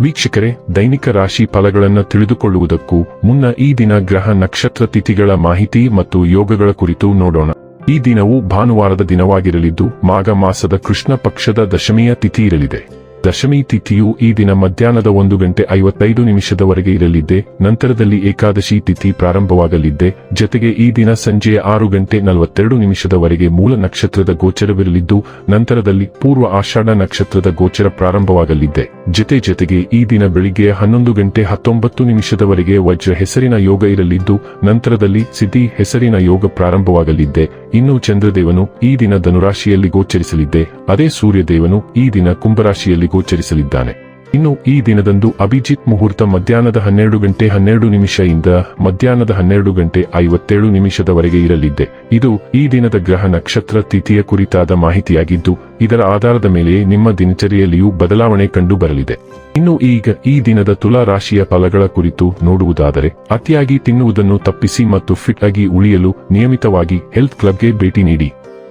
ವೀಕ್ಷಕರೇ, ದೈನಿಕ ರಾಶಿ ಫಲಗಳನ್ನು ತಿಳಿದುಕೊಳ್ಳುವುದಕ್ಕೂ ಮುನ್ನ ಈ ದಿನ ಗ್ರಹ ನಕ್ಷತ್ರ ತಿಥಿಗಳ ಮಾಹಿತಿ ಮತ್ತು ಯೋಗಗಳ ಕುರಿತು ನೋಡೋಣ. ಈ ದಿನವು ಭಾನುವಾರದ ದಿನವಾಗಿರಲಿದ್ದು, ಮಾಘ ಮಾಸದ ಕೃಷ್ಣ ಪಕ್ಷದ ದಶಮಿಯ ತಿಥಿ ಇರಲಿದೆ. ದಶಮಿ ತಿಥಿಯು ಈ ದಿನ ಮಧ್ಯಾಹ್ನದ ಒಂದು ಗಂಟೆ ಐವತ್ತೈದು ನಿಮಿಷದವರೆಗೆ ಇರಲಿದ್ದೆ, ನಂತರದಲ್ಲಿ ಏಕಾದಶಿ ತಿಥಿ ಪ್ರಾರಂಭವಾಗಲಿದ್ದೆ, ಜೊತೆಗೆ ಈ ದಿನ ಸಂಜೆ ಆರು ಗಂಟೆ ನಲವತ್ತೆರಡು ನಿಮಿಷದವರೆಗೆ ಮೂಲ ನಕ್ಷತ್ರದ ಗೋಚರವಿರಲಿದ್ದು, ನಂತರದಲ್ಲಿ ಪೂರ್ವ ಆಷಾಢ ನಕ್ಷತ್ರದ ಗೋಚರ ಪ್ರಾರಂಭವಾಗಲಿದ್ದೆ. ಜತೆ ಜೊತೆಗೆ ಈ ದಿನ ಬೆಳಿಗ್ಗೆ ಹನ್ನೊಂದು ಗಂಟೆ ಹತ್ತೊಂಬತ್ತು ನಿಮಿಷದವರೆಗೆ ವಜ್ರ ಹೆಸರಿನ ಯೋಗ ಇರಲಿದ್ದು, ನಂತರದಲ್ಲಿ ಸಿದ್ಧಿ ಹೆಸರಿನ ಯೋಗ ಪ್ರಾರಂಭವಾಗಲಿದ್ದೆ. ಇನ್ನು ಚಂದ್ರದೇವನು ಈ ದಿನ ಧನುರಾಶಿಯಲ್ಲಿ ಗೋಚರಿಸಲಿದ್ದೆ. ಅದೇ ಸೂರ್ಯದೇವನು ಈ ದಿನ ಕುಂಭರಾಶಿಯಲ್ಲಿ ಗೋಚರಿಸಲಿದ್ದಾನೆ. ಇನ್ನು ಈ ದಿನದಂದು ಅಭಿಜಿತ್ ಮುಹೂರ್ತ ಮಧ್ಯಾಹ್ನದ ಹನ್ನೆರಡು ಗಂಟೆ ಹನ್ನೆರಡು ನಿಮಿಷ ಇಂದ ಮಧ್ಯಾಹ್ನದ ಹನ್ನೆರಡು ಗಂಟೆ ಐವತ್ತೇಳು ನಿಮಿಷದವರೆಗೆ ಇರಲಿದ್ದೆ. ಇದು ಈ ದಿನದ ಗ್ರಹ ನಕ್ಷತ್ರ ತಿಥಿಯ ಕುರಿತಾದ ಮಾಹಿತಿಯಾಗಿದ್ದು, ಇದರ ಆಧಾರದ ಮೇಲೆ ನಿಮ್ಮ ದಿನಚರಿಯಲ್ಲಿಯೂ ಬದಲಾವಣೆ ಕಂಡು ಬರಲಿದೆ ಇನ್ನು ಈಗ ಈ ದಿನದ ತುಲಾ ರಾಶಿಯ ಫಲಗಳ ಕುರಿತು ನೋಡುವುದಾದರೆ, ಅತಿಯಾಗಿ ತಿನ್ನುವುದನ್ನು ತಪ್ಪಿಸಿ ಮತ್ತು ಫಿಟ್ ಆಗಿ ಉಳಿಯಲು ನಿಯಮಿತವಾಗಿ ಹೆಲ್ತ್ ಕ್ಲಬ್ಗೆ ಭೇಟಿ ನೀಡಿ.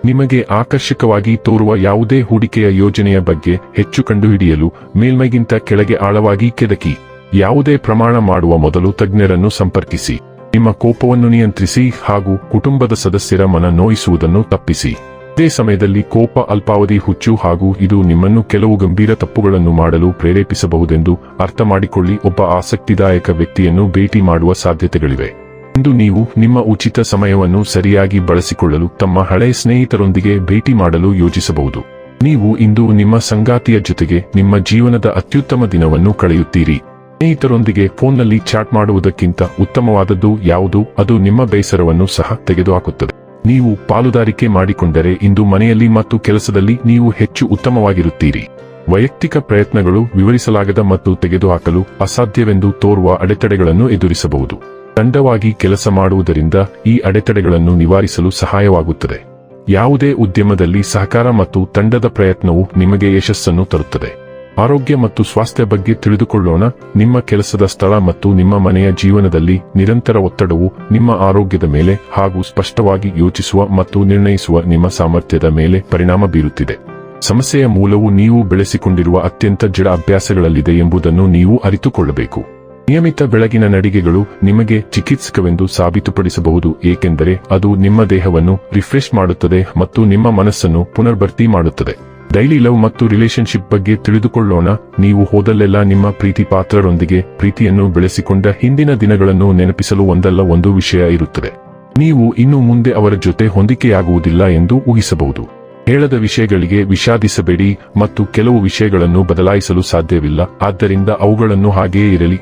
ನಿಮಗೆ ಆಕರ್ಷಕವಾಗಿ ತೋರುವ ಯಾವುದೇ ಹೂಡಿಕೆಯ ಯೋಜನೆಯ ಬಗ್ಗೆ ಹೆಚ್ಚು ಕಂಡುಹಿಡಿಯಲು ಮೇಲ್ಮೈಗಿಂತ ಕೆಳಗೆ ಆಳವಾಗಿ ಕೆದಕಿ, ಯಾವುದೇ ಪ್ರಮಾಣ ಮಾಡುವ ಮೊದಲು ತಜ್ಞರನ್ನು ಸಂಪರ್ಕಿಸಿ. ನಿಮ್ಮ ಕೋಪವನ್ನು ನಿಯಂತ್ರಿಸಿ ಹಾಗೂ ಕುಟುಂಬದ ಸದಸ್ಯರ ಮನ ನೋಯಿಸುವುದನ್ನು ತಪ್ಪಿಸಿ. ಇದೇ ಸಮಯದಲ್ಲಿ ಕೋಪ, ಅಲ್ಪಾವಧಿ, ಹುಚ್ಚು ಹಾಗೂ ಇದು ನಿಮ್ಮನ್ನು ಕೆಲವು ಗಂಭೀರ ತಪ್ಪುಗಳನ್ನು ಮಾಡಲು ಪ್ರೇರೇಪಿಸಬಹುದೆಂದು ಅರ್ಥ ಮಾಡಿಕೊಳ್ಳಿ ಒಬ್ಬ ಆಸಕ್ತಿದಾಯಕ ವ್ಯಕ್ತಿಯನ್ನು ಭೇಟಿ ಮಾಡುವ ಸಾಧ್ಯತೆಗಳಿವೆ. ಇಂದು ನೀವು ನಿಮ್ಮ ಉಚಿತ ಸಮಯವನ್ನು ಸರಿಯಾಗಿ ಬಳಸಿಕೊಳ್ಳಲು ತಮ್ಮ ಹಳೆಯ ಸ್ನೇಹಿತರೊಂದಿಗೆ ಭೇಟಿ ಮಾಡಲು ಯೋಜಿಸಬಹುದು. ನೀವು ಇಂದು ನಿಮ್ಮ ಸಂಗಾತಿಯ ಜೊತೆಗೆ ನಿಮ್ಮ ಜೀವನದ ಅತ್ಯುತ್ತಮ ದಿನವನ್ನು ಕಳೆಯುತ್ತೀರಿ. ಸ್ನೇಹಿತರೊಂದಿಗೆ ಫೋನ್ನಲ್ಲಿ ಚಾಟ್ ಮಾಡುವುದಕ್ಕಿಂತ ಉತ್ತಮವಾದದ್ದು ಯಾವುದು? ಅದು ನಿಮ್ಮ ಬೇಸರವನ್ನು ಸಹ ತೆಗೆದುಹಾಕುತ್ತದೆ. ನೀವು ಪಾಲುದಾರಿಕೆ ಮಾಡಿಕೊಂಡರೆ ಇಂದು ಮನೆಯಲ್ಲಿ ಮತ್ತು ಕೆಲಸದಲ್ಲಿ ನೀವು ಹೆಚ್ಚು ಉತ್ತಮವಾಗಿರುತ್ತೀರಿ. ವೈಯಕ್ತಿಕ ಪ್ರಯತ್ನಗಳು ವಿವರಿಸಲಾಗದ ಮತ್ತು ತೆಗೆದುಹಾಕಲು ಅಸಾಧ್ಯವೆಂದು ತೋರುವ ಅಡೆತಡೆಗಳನ್ನು ಎದುರಿಸಬಹುದು. ತಂಡವಾಗಿ ಕೆಲಸ ಮಾಡುವುದರಿಂದ ಈ ಅಡೆತಡೆಗಳನ್ನು ನಿವಾರಿಸಲು ಸಹಾಯವಾಗುತ್ತದೆ. ಯಾವುದೇ ಉದ್ಯಮದಲ್ಲಿ ಸಹಕಾರ ಮತ್ತು ತಂಡದ ಪ್ರಯತ್ನವು ನಿಮಗೆ ಯಶಸ್ಸನ್ನು ತರುತ್ತದೆ. ಆರೋಗ್ಯ ಮತ್ತು ಸ್ವಾಸ್ಥ್ಯ ಬಗ್ಗೆ ತಿಳಿದುಕೊಳ್ಳೋಣ. ನಿಮ್ಮ ಕೆಲಸದ ಸ್ಥಳ ಮತ್ತು ನಿಮ್ಮ ಮನೆಯ ಜೀವನದಲ್ಲಿ ನಿರಂತರ ಒತ್ತಡವು ನಿಮ್ಮ ಆರೋಗ್ಯದ ಮೇಲೆ ಹಾಗೂ ಸ್ಪಷ್ಟವಾಗಿ ಯೋಚಿಸುವ ಮತ್ತು ನಿರ್ಣಯಿಸುವ ನಿಮ್ಮ ಸಾಮರ್ಥ್ಯದ ಮೇಲೆ ಪರಿಣಾಮ ಬೀರುತ್ತಿದೆ. ಸಮಸ್ಯೆಯ ಮೂಲವು ನೀವು ಬೆಳೆಸಿಕೊಂಡಿರುವ ಅತ್ಯಂತ ಜಡ ಅಭ್ಯಾಸಗಳಲ್ಲಿದೆ ಎಂಬುದನ್ನು ನೀವು ಅರಿತುಕೊಳ್ಳಬೇಕು. ನಿಯಮಿತ ಬೆಳಗಿನ ನಡಿಗೆಗಳು ನಿಮಗೆ ಚಿಕಿತ್ಸಕವೆಂದು ಸಾಬೀತುಪಡಿಸಬಹುದು, ಏಕೆಂದರೆ ಅದು ನಿಮ್ಮ ದೇಹವನ್ನು ರಿಫ್ರೆಶ್ ಮಾಡುತ್ತದೆ ಮತ್ತು ನಿಮ್ಮ ಮನಸ್ಸನ್ನು ಪುನರ್ಭರ್ತಿ ಮಾಡುತ್ತದೆ. ಡೈಲಿ ಲವ್ ಮತ್ತು ರಿಲೇಶನ್ಶಿಪ್ ಬಗ್ಗೆ ತಿಳಿದುಕೊಳ್ಳೋಣ. ನೀವು ಹೋದಲ್ಲೆಲ್ಲ ನಿಮ್ಮ ಪ್ರೀತಿ ಪಾತ್ರರೊಂದಿಗೆ ಪ್ರೀತಿಯನ್ನು ಬೆಳೆಸಿಕೊಂಡ ಹಿಂದಿನ ದಿನಗಳನ್ನು ನೆನಪಿಸಲು ಒಂದಲ್ಲ, ಒಂದು ವಿಷಯ ಇರುತ್ತದೆ. ನೀವು ಇನ್ನು ಮುಂದೆ ಅವರ ಜೊತೆ ಹೊಂದಿಕೆಯಾಗುವುದಿಲ್ಲ ಎಂದು ಊಹಿಸಬಹುದು. ಹೇಳದ ವಿಷಯಗಳಿಗೆ ವಿಷಾದಿಸಬೇಡಿ ಮತ್ತು ಕೆಲವು ವಿಷಯಗಳನ್ನು ಬದಲಾಯಿಸಲು ಸಾಧ್ಯವಿಲ್ಲ. ಆದ್ದರಿಂದ ಅವುಗಳನ್ನು ಹಾಗೆಯೇ ಇರಲಿ.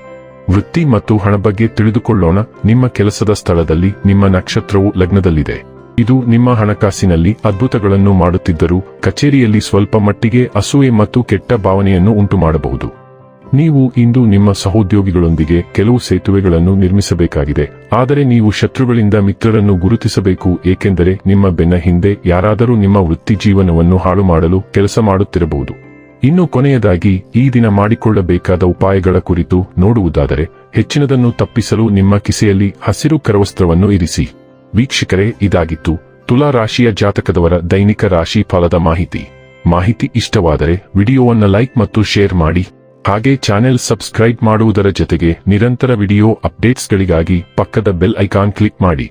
ವೃತ್ತಿ ಮತ್ತು ಹಣ ಬಗ್ಗೆ ತಿಳಿದುಕೊಳ್ಳೋಣ. ನಿಮ್ಮ ಕೆಲಸದ ಸ್ಥಳದಲ್ಲಿ ನಿಮ್ಮ ನಕ್ಷತ್ರವು ಲಗ್ನದಲ್ಲಿದೆ. ಇದು ನಿಮ್ಮ ಹಣಕಾಸಿನಲ್ಲಿ ಅದ್ಭುತಗಳನ್ನು ಮಾಡುತ್ತಿದ್ದರೂ, ಕಚೇರಿಯಲ್ಲಿ ಸ್ವಲ್ಪ ಮಟ್ಟಿಗೆ ಅಸೂಯೆ ಮತ್ತು ಕೆಟ್ಟ ಭಾವನೆಯನ್ನು ಉಂಟು ಮಾಡಬಹುದು ನೀವು ಇಂದು ನಿಮ್ಮ ಸಹೋದ್ಯೋಗಿಗಳೊಂದಿಗೆ ಕೆಲವು ಸೇತುವೆಗಳನ್ನು ನಿರ್ಮಿಸಬೇಕಾಗಿದೆ. ಆದರೆ ನೀವು ಶತ್ರುಗಳಿಂದ ಮಿತ್ರರನ್ನು ಗುರುತಿಸಬೇಕು, ಏಕೆಂದರೆ ನಿಮ್ಮ ಬೆನ್ನ ಹಿಂದೆ ಯಾರಾದರೂ ನಿಮ್ಮ ವೃತ್ತಿ ಜೀವನವನ್ನು ಹಾಳು ಮಾಡಲು ಕೆಲಸ ಮಾಡುತ್ತಿರಬಹುದು. ಇನ್ನು ಕೊನೆಯದಾಗಿ ಈ ದಿನ ಮಾಡಿಕೊಳ್ಳಬೇಕಾದ ಉಪಾಯಗಳ ಕುರಿತು ನೋಡುವುದಾದರೆ ಹೆಚ್ಚಿನದನ್ನು ತಪ್ಪಿಸಲು ನಿಮ್ಮ ಕಿಸೆಯಲ್ಲಿ ಹಸಿರು ಕರವಸ್ತ್ರವನ್ನು ಇರಿಸಿ. ವೀಕ್ಷಕರೇ, ಇದಾಗಿತ್ತು ತುಲಾ ರಾಶಿಯ ಜಾತಕದವರ ದೈನಿಕ ರಾಶಿ ಫಲದ ಮಾಹಿತಿ. ಮಾಹಿತಿ ಇಷ್ಟವಾದರೆ ವಿಡಿಯೋವನ್ನು ಲೈಕ್ ಮತ್ತು ಶೇರ್ ಮಾಡಿ. ಹಾಗೆ ಚಾನೆಲ್ ಸಬ್ಸ್ಕ್ರೈಬ್ ಮಾಡುವುದರ ಜೊತೆಗೆ ನಿರಂತರ ವಿಡಿಯೋ ಅಪ್ಡೇಟ್ಸ್ಗಳಿಗಾಗಿ ಪಕ್ಕದ ಬೆಲ್ ಐಕಾನ್ ಕ್ಲಿಕ್ ಮಾಡಿ.